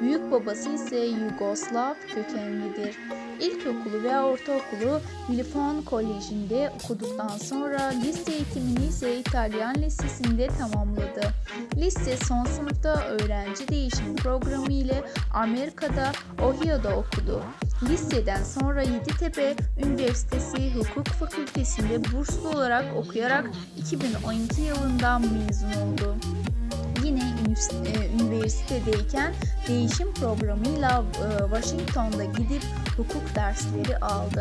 büyük babası ise Yugoslav kökenlidir. İlkokulu ve ortaokulu Milifon Koleji'nde okuduktan sonra lise eğitimini ise İtalyan Lisesi'nde tamamladı. Lise son sınıfta öğrenci değişim programı ile Amerika'da Ohio'da okudu. Liseden sonra Yeditepe Üniversitesi Hukuk Fakültesi'nde burslu olarak okuyarak 2012 yılında mezun oldu üniversitedeyken değişim programıyla e, Washington'da gidip hukuk dersleri aldı.